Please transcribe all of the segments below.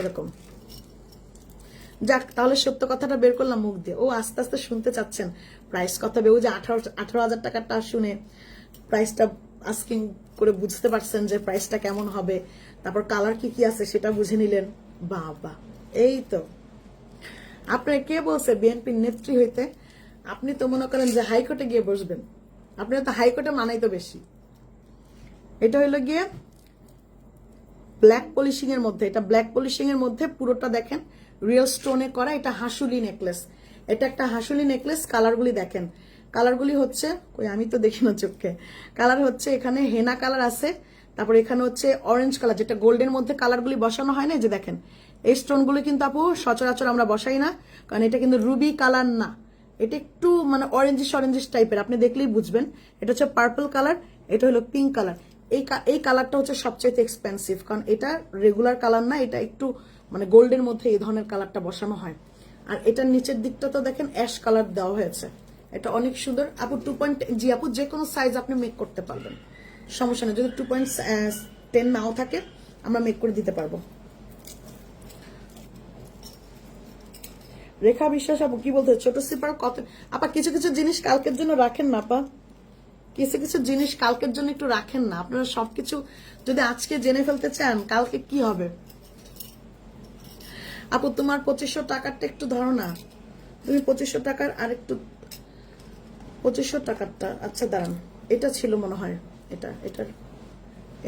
এরকম। যাক, তাহলে সত্য কথাটা বের করলাম মুখ দিয়ে। ও আস্তে আস্তে শুনতে চাচ্ছেন। প্রাইস কথা ও যে আঠারো আঠারো হাজার টাকাটা শুনে প্রাইসটা আস্কিং করে বুঝতে পারছেন যে প্রাইসটা কেমন হবে। তারপর কালার কি কি আছে সেটা বুঝে নিলেন। বাবা, এই তো। আপনার কে বলছে বিএনপির নেত্রী হইতে? আপনি তো মনে করেন যে হাইকোর্টে গিয়ে বসবেন। আপনার তো হাইকোর্টে মানাই তো বেশি। এটা হইল গিয়ে ব্ল্যাক পলিশিং এর মধ্যে, এটা ব্ল্যাক পলিশিং এর মধ্যে পুরোটা দেখেন রিয়েল স্টোনে করা, এটা হাসুলি নেকলেস এটা একটা হাসুলি নেকলেস কালারগুলি দেখেন। কালারগুলি হচ্ছে, কই আমি তো দেখি না চোখে। কালার হচ্ছে এখানে হেনা কালার আছে, তারপর এখানে হচ্ছে অরেঞ্জ কালার যেটা গোল্ডের মধ্যে কালারগুলি বসানো হয় না যে দেখেন। এই স্টোনগুলি কিন্তু আপু সচরাচর আমরা বসাই না, কারণ এটা কিন্তু রুবি কালার না। এটা একটু মানে অরেঞ্জিস অরেঞ্জিস টাইপের আপনি দেখলেই বুঝবেন। এটা হচ্ছে পার্পল কালার এটা হলো পিঙ্ক কালার এই এই কালারটা হচ্ছে সবচেয়ে এক্সপেন্সিভ কারণ এটা রেগুলার কালার না, এটা একটু মানে গোল্ডের মধ্যে এই ধরনের কালারটা বসানো হয়। আর এটার নিচের দিকটা তো দেখেন অ্যাশ কালার দেওয়া হয়েছে। এটা অনেক সুন্দর। আপু টু পয়েন্ট জি আপু যে কোনো সাইজ আপনি মেক করতে পারবেন। সমস্যা নেই। যদি টু পয়েন্ট টেন নাও থাকে, আমরা মেক করে দিতে পারব। রেখা বিশ্বাস আপু, কি বলতে ছোট সিপার কত আপা, কিছু কিছু জিনিস কালকের জন্য রাখেন না, আপা। কিছু কিছু জিনিস কালকের জন্য একটু রাখেন না। আপনারা সবকিছু যদি আজকে জেনে ফেলতে চান, কালকে কি হবে? আপু, তোমার পঁচিশশো টাকারটা একটু ধরো না। তুমি পঁচিশশো টাকার আর একটু পঁচিশশো টাকারটা আচ্ছা দাঁড়ান। এটা ছিল মনে হয়, এটা এটার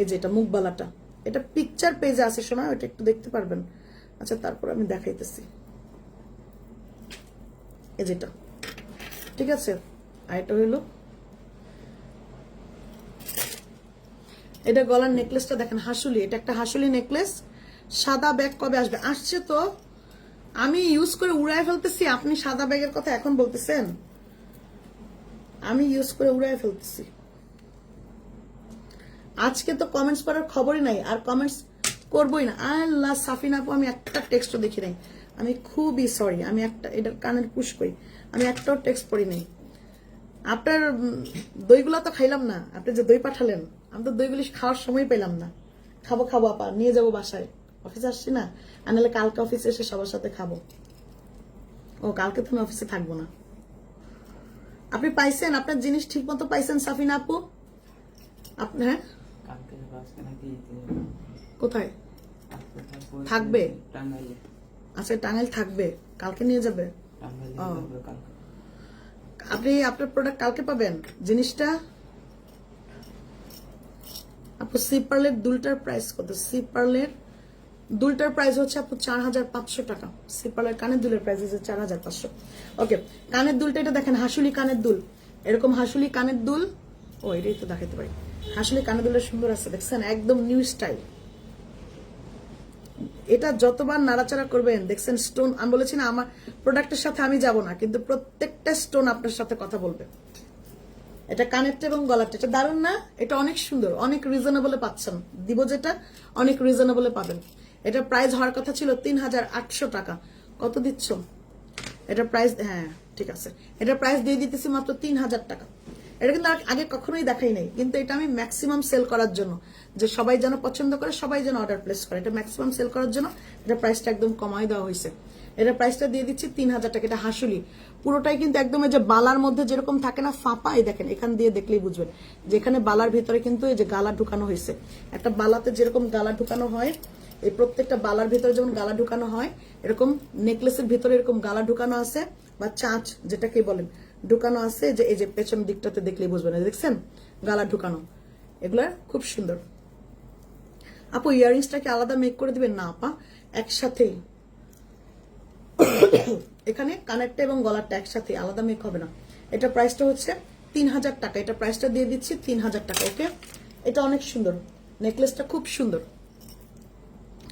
এই যে এটা, মুখবালাটা। এটা পিকচার পেজে আছে সময় ওটা একটু দেখতে পারবেন। আচ্ছা তারপর আমি দেখাইতেছি। এই যেটা ঠিক আছে? আর এটা হইল এটা গলার নেকলেসটা দেখেন, হাসুলি, এটা একটা হাসুলি নেকলেস সাদা ব্যাগ কবে আসবে? আসছে তো। আমি ইউজ করে উড়ায় ফেলতেছি, আপনি সাদা ব্যাগের কথা এখন বলতেছেন? আমি ইউজ করে উড়ায় ফেলতেছি। আজকে তো কমেন্টস করার খবরই নাই, আর কমেন্টস করবোই না। আল্লাহ, সাফিন আপু, আমি একটা টেক্সটও দেখি নাই। আমি খুবই সরি আমি একটা এটার কানের পুশ করি। আমি একটাও টেক্সট পড়ি নাই। আপনার দইগুলো তো খাইলাম না, আপনি যে দই পাঠালেন। আমি তো দইগুলি খাওয়ার সময় পেলাম না। খাব খাব আপা নিয়ে যাব বাসায়। অফিসে আসছি না? আর নাহলে কালকে অফিসে এসে সবার সাথে খাব। ও কালকে তো আমি অফিসে থাকব না। আপনি পাইছেন? আপনার জিনিস ঠিক মতো পাইছেন সাফিনা আপু? আপনি হ্যাঁ? কোথায়? থাকবে? আচ্ছা টাঙ্গাইল থাকবে। কালকে নিয়ে যাবে। আপনি আপনার প্রোডাক্ট কালকে পাবেন। জিনিসটা আপু সি পার্লের দুলটার প্রাইস কত? সি পার্লের দুলটার প্রাইস হচ্ছে আপু চার হাজার পাঁচশো টাকা। সি পার্লের কানের দুলের প্রাইস হচ্ছে চার হাজার পাঁচশো। ওকে কানের দুলটা, এটা দেখেন, হাসুলি কানের দুল। এরকম হাসুলি কানের দুল। ও, এটাই তো দেখাতে পারি। হাসুলি কানের দুলের সুন্দর আছে, দেখছেন? একদম নিউ স্টাইল এটা যতবার নাড়াচাড়া করবেন, দেখছেন? স্টোন আমি বলেছি না, আমার প্রোডাক্টের সাথে আমি যাব না, কিন্তু প্রত্যেকটা স্টোন আপনার সাথে কথা বলবে। এটা কানেরটা এবং গলারটা, এটা দারুণ না? এটা অনেক সুন্দর, অনেক রিজনেবলে পাচ্ছেন। দিব যেটা, অনেক রিজনেবলে পাবেন। এটা প্রাইস হওয়ার কথা ছিল তিন হাজার আটশো টাকা। কত দিচ্ছ? এটা প্রাইস হ্যাঁ ঠিক আছে। এটা প্রাইস দিয়ে দিতেছি মাত্র তিন হাজার টাকা। এটা কিন্তু আগে কখনোই দেখাই নাই, কিন্তু এটা আমি ম্যাক্সিমাম সেল করার জন্য, যে সবাই যেন পছন্দ করে, সবাই যেন অর্ডার প্লেস করে। এটা ম্যাক্সিমাম সেল করার জন্য, এটা প্রাইসটা একদম কমাই দেওয়া হয়েছে। এটা প্রাইসটা দিয়ে দিচ্ছি তিন হাজার টাকা, এটা হাসুলি। পুরোটাই কিন্তু একদম এই যে বালার মধ্যে যেরকম থাকে না, ফাঁপা, এই দেখেন, এখান দিয়ে দেখলেই বুঝবেন। যেখানে বালার ভিতরে কিন্তু এই যে গালা ঢুকানো হয়েছে। একটা বালাতে যেরকম গালা ঢুকানো হয়, এই প্রত্যেকটা বালার ভিতরে যেমন গালা ঢুকানো হয়, এরকম নেকলেসের ভিতরে এরকম গালা ঢুকানো আছে, বা চাঁচ যেটাকে বলেন, ঢুকানো আছে, যে এই যে পেছন দিকটাতে দেখলেই বুঝবেন। দেখছেন? গালা ঢুকানো। এগুলা খুব সুন্দর। আপু ইয়ারিংসটাকে আলাদা মেক করে দিবেন? না, আপা, একসাথেই। এখানে কানেরটা এবং গলারটা একসাথে আলাদা মেক হবে না। এটা প্রাইসটা হচ্ছে তিন হাজার টাকা। এটা প্রাইসটা দিয়ে দিচ্ছি তিন হাজার টাকা ওকে এটা অনেক সুন্দর। নেকলেসটা খুব সুন্দর।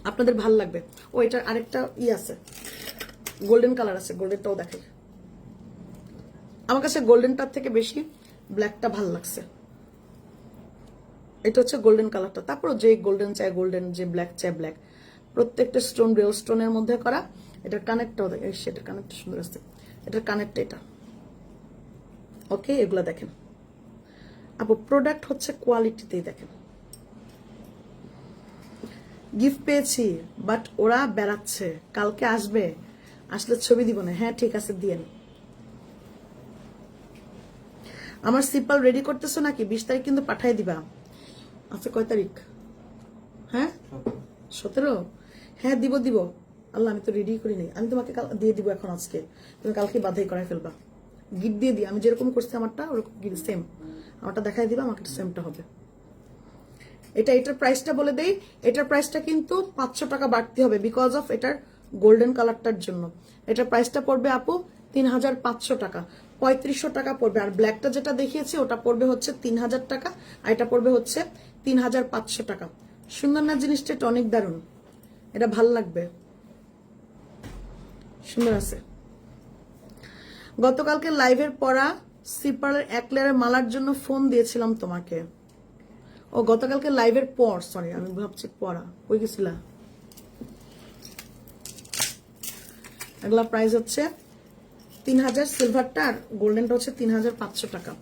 আপনাদের ভালো লাগবে। ও, এটার আরেকটা ই আছে। গোল্ডেন কালার আছে গোল্ডেনটাও দেখে। আমার কাছে গোল্ডেনটার থেকে বেশি ব্ল্যাকটা ভালো লাগছে। এটা হচ্ছে গোল্ডেন কালারটা তারপর যে গোল্ডেন চাই গোল্ডেন যে ব্ল্যাক চাই ব্ল্যাক প্রত্যেকটা স্টোন রিয়েল স্টোনের মধ্যে করা। এটার কানেক্টটাও দেখে সেটার কানেক্টটা সুন্দর আসছে। এটার কানেক্ট এটা। ওকে এগুলা দেখেন। আপু প্রোডাক্ট হচ্ছে কোয়ালিটিতেই দেখেন। গিফট পেয়েছি বাট ওরা বেড়াচ্ছে কালকে আসবে আসলে ছবি দিব না। হ্যাঁ ঠিক আছে দিয়েন আমার সিম্পল রেডি করতেছো নাকি? বিশ তারিখ কিন্তু পাঠাই দিবা। আচ্ছা কয় তারিখ? হ্যাঁ? সতেরো? হ্যাঁ দিব দিব। আল্লাহ, আমি তো রেডি করি নাই আমি তোমাকে কাল দিয়ে দিব এখন আজকে। তুমি কালকে বাধাই করাই ফেলবা। গিট দিয়ে দিই। আমি যেরকম করছি আমারটা, ওরকম গিট সেম আমারটা দেখাই দিবা, আমাকে সেমটা হবে। এটা, এটার প্রাইসটা বলে দেই। এটার প্রাইসটা কিন্তু পাঁচশো টাকা বাড়তি হবে বিকজ অফ এটার গোল্ডেন কালারটার জন্য। এটার প্রাইসটা পড়বে আপু তিন হাজার পাঁচশো টাকা। পঁয়ত্রিশশো টাকা পড়বে। আর ব্ল্যাকটা যেটা দেখিয়েছি, ওটা পড়বে হচ্ছে তিন হাজার টাকা। আর এটা পড়বে হচ্ছে তিন হাজার পাঁচশো টাকা। সুন্দর না জিনিসটা? এটা অনেক দারুণ। এটা ভালো লাগবে। সুন্দর আছে। গতকালকে লাইভের পড়া সিপারের এক লেয়ারের মালার জন্য ফোন দিয়েছিলাম তোমাকে। ও, গতকালকে লাইভের পর সরি আমি ভাবছি পড়া। ওই গেছিলা? এগুলা প্রাইস হচ্ছে তিন হাজার সিলভারটা আর গোল্ডেনটা হচ্ছে তিন হাজার পাঁচশো টাকা।